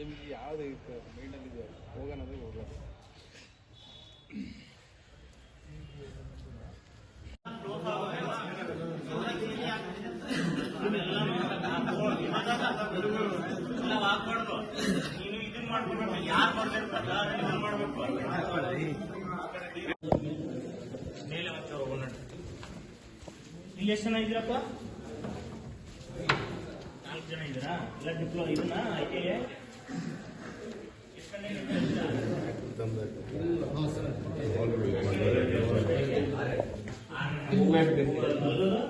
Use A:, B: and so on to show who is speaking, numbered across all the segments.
A: ನಿಮ್ಗೆ ಯಾವ್ದು ಇತ್ತು? ಹೋಗೋಣ ಅಂದ್ರೆ ಹೋಗೋದು
B: ಹಾಕ್ಬಾರ್ದು ನೀನು ಇದನ್ನ ಮಾಡ್ಬೇಕು ಮೇಲೆ ಹೋಗೋಣ ಎಷ್ಟು ಜನ ಇದ್ದೀರಪ್ಪ? ನಾಲ್ಕು ಜನ ಇದ್ದೀರಾ? ಎಲ್ಲ ಡಿಪ್ಲೋ ಇದನ್ನ ಐ ಟಿ ಎಷ್ಟು ಗಂಟೆಗೆ ಇದ್ದೀರಾ? ನಲ್ಲೂರು?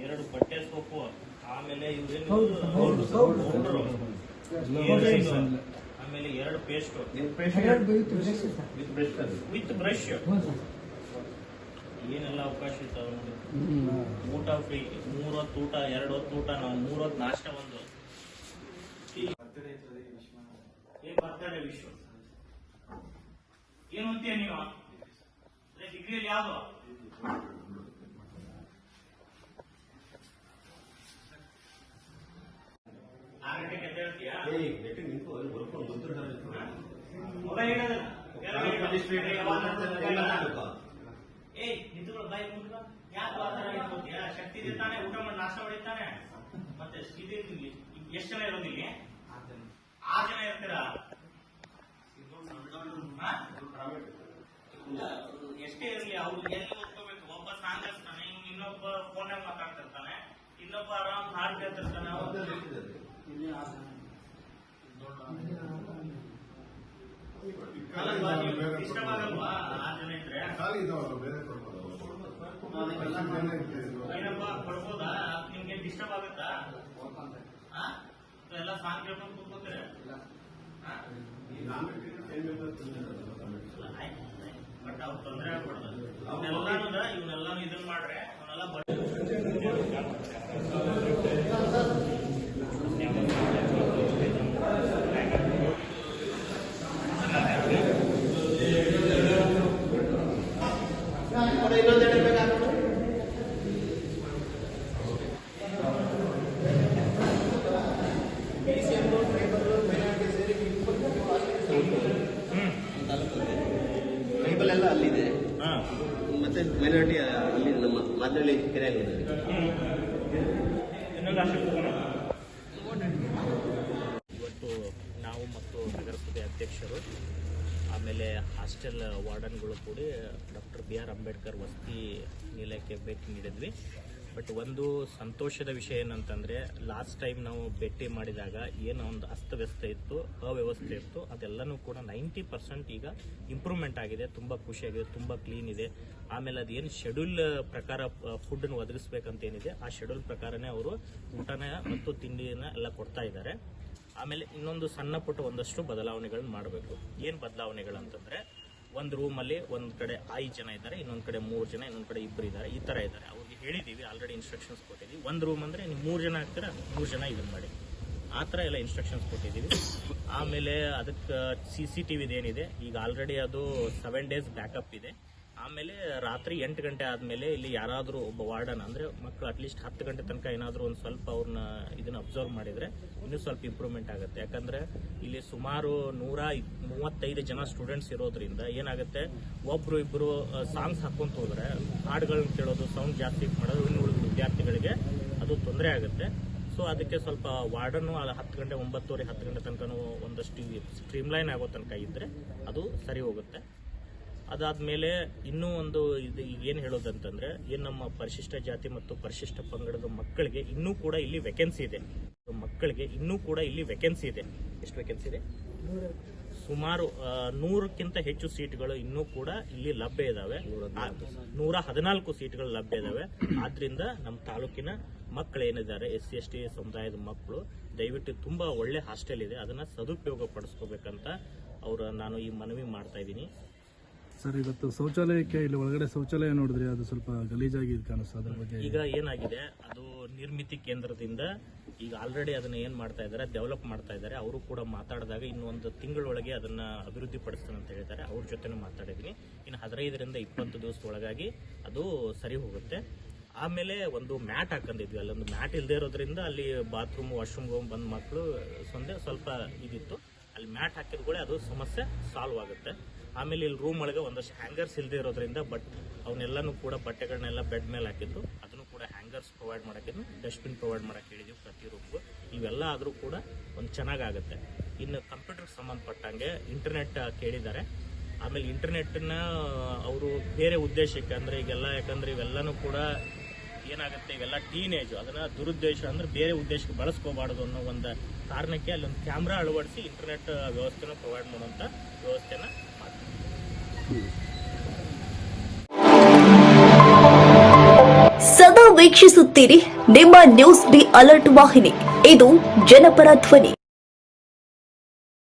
B: ಎರಡು ಬಟ್ಟೆ ಸೋಪು ಆಮೇಲೆ ಇವ್ರೇನು ಆಮೇಲೆ ಎರಡು ಪೇಸ್ಟ್ ವಿತ್ ಬ್ರಷ್ ಏನೆಲ್ಲ ಅವಕಾಶ ಇರ್ತಾವ ನೋಡಿ. ಊಟ ಫ್ರೀ ಮೂರ್ ಹೊತ್ತು ಊಟ ಎರಡು ಹೊತ್ತು ಊಟ ನಾವು ಮೂರ್ ಹೊತ್ತು ನಾಷ್ಟ ಒಂದು. ಏನ್ ಬರ್ತಡೆ ವಿಶ್ವ. ಏನು ಅಂತೀಯ ನೀನು ಡಿಗ್ರಿಯಲ್ಲಿ ಯಾವ್ದು? ಆರು ಗಂಟೆಗೆ ಏಯ್ ನಿಂತ್ಕೊಳ್ಳೋ ಬಾಯಿ ಮುಂದ್ರ ಯಾಕೆ ಆ ಶಕ್ತಿ ಇದೆ ತಾನೆ, ಊಟ ಮಾಡಿ ನಾಶ ಹೊಡಿತಾನೆ ಮತ್ತೆ ಇದು ಎಷ್ಟು ಜನ ಇರೋದು ಇಲ್ಲಿ? ಜನ ಇರ್ತೀರಾ? ಎಷ್ಟೇ ಇರಲಿ, ಅವ್ರು ಎಲ್ಲಿ ಹೋಗ್ಕೋಬೇಕು? ಒಬ್ಬ ಸಾಂಗ್ ಹಚ್ತಾನೆ ಇವ್ನು ಇನ್ನೊಬ್ಬ ಫೋನಾಗ ಮಾತಾಡ್ತಿರ್ತಾನೆ. ಇನ್ನೊಬ್ಬ ಆರಾಮ್ ಹಾಡ್ ಕೇಳ್ತಿರ್ತಾನೆ ಡಿಸ್ಟರ್ಬ್ ಆಗಲ್ವಾ ಆರು ಜನ ಇದ್ರೆ
C: ಖಾಲಿ
B: ನಿಮ್ಗೆ ಡಿಸ್ಟರ್ಬ್ ಆಗುತ್ತಾ? ಎಲ್ಲ ಬಟ್ ಇದನ್ನ ಮಾಡ್ರೆ ಅವನ್ನೆಲ್ಲ
D: ಟ್ರೈಬಲ್ ಎಲ್ಲ ಅಲ್ಲಿದೆ
B: ಹಾ
D: ಮತ್ತೆ ಮೈನಾರಿಟಿ ಅಲ್ಲಿ ನಮ್ಮ ಮಾದನಹಳ್ಳಿ
B: ಕೆರೆ ಇವತ್ತು ನಾವು ಮತ್ತು ನಗರಸಭೆ ಅಧ್ಯಕ್ಷರು, ಆಮೇಲೆ ಹಾಸ್ಟೆಲ್ ವಾರ್ಡನ್ಗಳು ಕೂಡಿ ಡಾಕ್ಟರ್ ಬಿ ಆರ್ ಅಂಬೇಡ್ಕರ್ ವಸತಿ ನಿಲಯಕ್ಕೆ ಭೇಟಿ ನೀಡಿದ್ವಿ. ಬಟ್ ಒಂದು ಸಂತೋಷದ ವಿಷಯ ಏನಂತಂದ್ರೆ ಲಾಸ್ಟ್ ಟೈಮ್ ನಾವು ಭೇಟಿ ಮಾಡಿದಾಗ ಏನೋ ಒಂದು ಅಸ್ತವ್ಯಸ್ತ ಇತ್ತು, ಅವ್ಯವಸ್ಥೆ ಇತ್ತು, ಅದೆಲ್ಲನೂ ಕೂಡ ನೈಂಟಿ ಪರ್ಸೆಂಟ್ ಈಗ ಇಂಪ್ರೂವ್ಮೆಂಟ್ ಆಗಿದೆ, ತುಂಬ ಖುಷಿಯಾಗಿದೆ ತುಂಬ ಕ್ಲೀನ್ ಇದೆ. ಆಮೇಲೆ ಅದೇನು ಶೆಡ್ಯೂಲ್ ಪ್ರಕಾರ ಫುಡ್ಡನ್ನು ಒದಗಿಸ್ಬೇಕಂತ ಏನಿದೆ ಆ ಶೆಡ್ಯೂಲ್ ಪ್ರಕಾರನೇ ಅವರು ಊಟನ ಮತ್ತು ತಿಂಡಿನ ಎಲ್ಲ ಕೊಡ್ತಾ ಇದ್ದಾರೆ. ಆಮೇಲೆ ಇನ್ನೊಂದು ಸಣ್ಣ ಪುಟ್ಟ ಒಂದಷ್ಟು ಬದಲಾವಣೆಗಳನ್ನ ಮಾಡಬೇಕು. ಏನು ಬದಲಾವಣೆಗಳು ಅಂತಂದ್ರೆ ಒಂದು ರೂಮಲ್ಲಿ ಒಂದು ಕಡೆ ಐದು ಜನ ಇದ್ದಾರೆ, ಇನ್ನೊಂದು ಕಡೆ ಮೂರು ಜನ, ಇನ್ನೊಂದು ಕಡೆ ಇಬ್ಬರು ಇದ್ದಾರೆ, ಈ ಥರ ಇದ್ದಾರೆ. ಅವ್ರಿಗೆ ಹೇಳಿದ್ದೀವಿ ಆಲ್ರೆಡಿ ಇನ್ಸ್ಟ್ರಕ್ಷನ್ಸ್ ಕೊಟ್ಟಿದ್ದೀವಿ ಒಂದು ರೂಮ್ ಅಂದರೆ ನೀವು ಮೂರು ಜನ ಆಗ್ತೀರಾ, ಮೂರು ಜನ ಇದನ್ನು ಮಾಡಿ. ಆ ಥರ ಎಲ್ಲ ಇನ್ಸ್ಟ್ರಕ್ಷನ್ಸ್ ಕೊಟ್ಟಿದ್ದೀವಿ ಆಮೇಲೆ ಅದಕ್ಕೆ, ಸಿ ಸಿ ಟಿ ವಿದು ಏನಿದೆ, ಈಗ ಆಲ್ರೆಡಿ ಅದು ಸೆವೆನ್ ಡೇಸ್ ಬ್ಯಾಕಪ್ ಇದೆ. ಆಮೇಲೆ ರಾತ್ರಿ ಎಂಟು ಗಂಟೆ ಆದಮೇಲೆ ಇಲ್ಲಿ ಯಾರಾದರೂ ಒಬ್ಬ ವಾರ್ಡನ್ ಅಂದರೆ ಮಕ್ಕಳು ಅಟ್ಲೀಸ್ಟ್ ಹತ್ತು ಗಂಟೆ ತನಕ ಏನಾದರೂ ಒಂದು ಸ್ವಲ್ಪ ಅವ್ರನ್ನ ಇದನ್ನ ಅಬ್ಸರ್ವ್ ಮಾಡಿದರೆ ಇನ್ನೂ ಸ್ವಲ್ಪ ಇಂಪ್ರೂವ್ಮೆಂಟ್ ಆಗುತ್ತೆ. ಯಾಕಂದರೆ ಇಲ್ಲಿ ಸುಮಾರು ನೂರ ಮೂವತ್ತೈದು ಜನ ಸ್ಟೂಡೆಂಟ್ಸ್ ಇರೋದ್ರಿಂದ ಏನಾಗುತ್ತೆ ಒಬ್ಬರು ಇಬ್ಬರು ಸಾಂಗ್ಸ್ ಹಾಕೊಂತ ಹೋದ್ರೆ ಹಾಡುಗಳನ್ನ ಕೇಳೋದು ಸೌಂಡ್ ಜಾಸ್ತಿ ಮಾಡೋದು, ಇನ್ನು ವಿದ್ಯಾರ್ಥಿಗಳಿಗೆ ಅದು ತೊಂದರೆ ಆಗುತ್ತೆ. ಸೊ ಅದಕ್ಕೆ ಸ್ವಲ್ಪ ವಾರ್ಡನ್ನು ಹತ್ತು ಗಂಟೆ, ಒಂಬತ್ತುವರೆ, ಹತ್ತು ಗಂಟೆ ತನಕ ಒಂದಷ್ಟು ಸ್ಟ್ರೀಮ್ಲೈನ್ ಆಗೋ ತನಕ ಇದ್ದರೆ ಅದು ಸರಿ ಹೋಗುತ್ತೆ. ಅದಾದ್ಮೇಲೆ ಇನ್ನೂ ಒಂದು ಇದು ಏನು ಹೇಳೋದಂತಂದ್ರೆ ಏನು ನಮ್ಮ ಪರಿಶಿಷ್ಟ ಜಾತಿ ಮತ್ತು ಪರಿಶಿಷ್ಟ ಪಂಗಡದ ಮಕ್ಕಳಿಗೆ ಇನ್ನೂ ಕೂಡ ಇಲ್ಲಿ ವೆಕೆನ್ಸಿ ಇದೆ. ಮಕ್ಕಳಿಗೆ ಇನ್ನೂ ಕೂಡ ಇಲ್ಲಿ ವೆಕೆನ್ಸಿ ಇದೆ. ಎಷ್ಟು ವೆಕೆನ್ಸಿ ಇದೆ? ಸುಮಾರು ನೂರಕ್ಕಿಂತ ಹೆಚ್ಚು ಸೀಟ್ಗಳು ಇನ್ನೂ ಕೂಡ ಇಲ್ಲಿ ಲಭ್ಯ ಇದಾವೆ. ಆ, ನೂರ ಹದಿನಾಲ್ಕು ಸೀಟ್ಗಳು ಲಭ್ಯ ಇದಾವೆ. ಆದ್ರಿಂದ ನಮ್ಮ ತಾಲೂಕಿನ ಮಕ್ಕಳು ಏನಿದ್ದಾರೆ ಎಸ್ ಸಿ ಎಸ್ ಟಿ ಸಮುದಾಯದ ಮಕ್ಕಳು ದಯವಿಟ್ಟು ತುಂಬಾ ಒಳ್ಳೆ ಹಾಸ್ಟೆಲ್ ಇದೆ. ಅದನ್ನ ಸದುಪಯೋಗ ಪಡಿಸ್ಕೋಬೇಕಂತ ಅವರ ನಾನು ಈ ಮನವಿ ಮಾಡ್ತಾ ಇದ್ದೀನಿ.
C: ಸರ್, ಇವತ್ತು ಶೌಚಾಲಯಕ್ಕೆ ಇಲ್ಲಿ ಒಳಗಡೆ ಶೌಚಾಲಯ ನೋಡಿದ್ರೆ ಅದು ಸ್ವಲ್ಪ ಗಲೀಜಾಗಿ ಕಾಣಿಸ್ತು, ಅದ್ರ ಬಗ್ಗೆ.
B: ಈಗ ಏನಾಗಿದೆ, ಅದು ನಿರ್ಮಿತಿ ಕೇಂದ್ರದಿಂದ ಈಗ ಆಲ್ರೆಡಿ ಅದನ್ನ ಏನ್ ಮಾಡ್ತಾ ಇದ್ದಾರೆ ಡೆವಲಪ್ ಮಾಡ್ತಾ ಇದ್ದಾರೆ. ಅವರು ಕೂಡ ಮಾತಾಡಿದಾಗ ಇನ್ನೊಂದು ತಿಂಗಳೊಳಗೆ ಅದನ್ನ ಅಭಿವೃದ್ಧಿ ಪಡಿಸ್ತಾನೆ ಅಂತ ಹೇಳ್ತಾರೆ ಅವ್ರ ಜೊತೆನೂ ಮಾತಾಡಿದ್ವಿ ಇನ್ನು ಹದಿನೈದರಿಂದ ಇಪ್ಪತ್ತು ದಿವಸದೊಳಗಾಗಿ ಅದು ಸರಿ ಹೋಗುತ್ತೆ. ಆಮೇಲೆ ಒಂದು ಮ್ಯಾಟ್ ಹಾಕೊಂಡಿದ್ವಿ. ಅಲ್ಲೊಂದು ಮ್ಯಾಟ್ ಇಲ್ಲದೆ ಇರೋದ್ರಿಂದ ಅಲ್ಲಿ ಬಾತ್ರೂಮ್ ವಾಶ್ರೂಮ್ ಬಂದ ಮಕ್ಕಳು ಸೊಂದೆ ಸ್ವಲ್ಪ ಇದಿತ್ತು. ಅಲ್ಲಿ ಮ್ಯಾಟ್ ಹಾಕಿದ ಕೂಡ ಅದು ಸಮಸ್ಯೆ ಸಾಲ್ವ್ ಆಗುತ್ತೆ. ಆಮೇಲೆ ಇಲ್ಲಿ ರೂಮ್ ಒಳಗೆ ಒಂದಷ್ಟು ಹ್ಯಾಂಗರ್ಸ್ ಇಲ್ಲದೆ ಇರೋದ್ರಿಂದ ಬಟ್ ಅವನ್ನೆಲ್ಲನೂ ಕೂಡ ಬಟ್ಟೆಗಳನ್ನೆಲ್ಲ ಬೆಡ್ ಮೇಲೆ ಹಾಕಿದ್ರು ಅದನ್ನು ಕೂಡ ಹ್ಯಾಂಗರ್ಸ್ ಪ್ರೊವೈಡ್ ಮಾಡೋಕ್ಕಿದ್ರು ಡಸ್ಟ್ಬಿನ್ ಪ್ರೊವೈಡ್ ಮಾಡಕ್ಕೆ ಹೇಳಿದ್ವಿ ಪ್ರತಿ ರೂಮ್ಗೂ ಇವೆಲ್ಲ ಆದರೂ ಕೂಡ ಒಂದು ಚೆನ್ನಾಗಾಗುತ್ತೆ. ಇನ್ನು ಕಂಪ್ಯೂಟರ್ ಸಂಬಂಧಪಟ್ಟಂಗೆ ಇಂಟರ್ನೆಟ್ ಕೇಳಿದ್ದಾರೆ. ಆಮೇಲೆ ಇಂಟರ್ನೆಟ್ನ ಅವರು ಬೇರೆ ಉದ್ದೇಶಕ್ಕೆ ಅಂದರೆ ಈಗೆಲ್ಲ, ಯಾಕಂದರೆ ಇವೆಲ್ಲನೂ ಕೂಡ ಏನಾಗುತ್ತೆ, ಇವೆಲ್ಲ ಟೀನೇಜು ಅದನ್ನು ದುರುದ್ದೇಶ ಅಂದ್ರೆ ಬೇರೆ ಉದ್ದೇಶಕ್ಕೆ ಬಳಸ್ಕೋಬಾರ್ದು ಅನ್ನೋ ಒಂದು ಕಾರಣಕ್ಕೆ ಅಲ್ಲೊಂದು ಕ್ಯಾಮ್ರಾ ಅಳವಡಿಸಿ ಇಂಟರ್ನೆಟ್ ವ್ಯವಸ್ಥೆನ ಪ್ರೊವೈಡ್ ಮಾಡುವಂಥ ವ್ಯವಸ್ಥೆನ
E: ಸದಾ ವೀಕ್ಷಿಸುತ್ತೀರಿ ನಿಮ್ಮ ನ್ಯೂಸ್ ಬಿ ಅಲರ್ಟ್ ವಾಹಿನಿ. ಇದು ಜನಪರ ಧ್ವನಿ.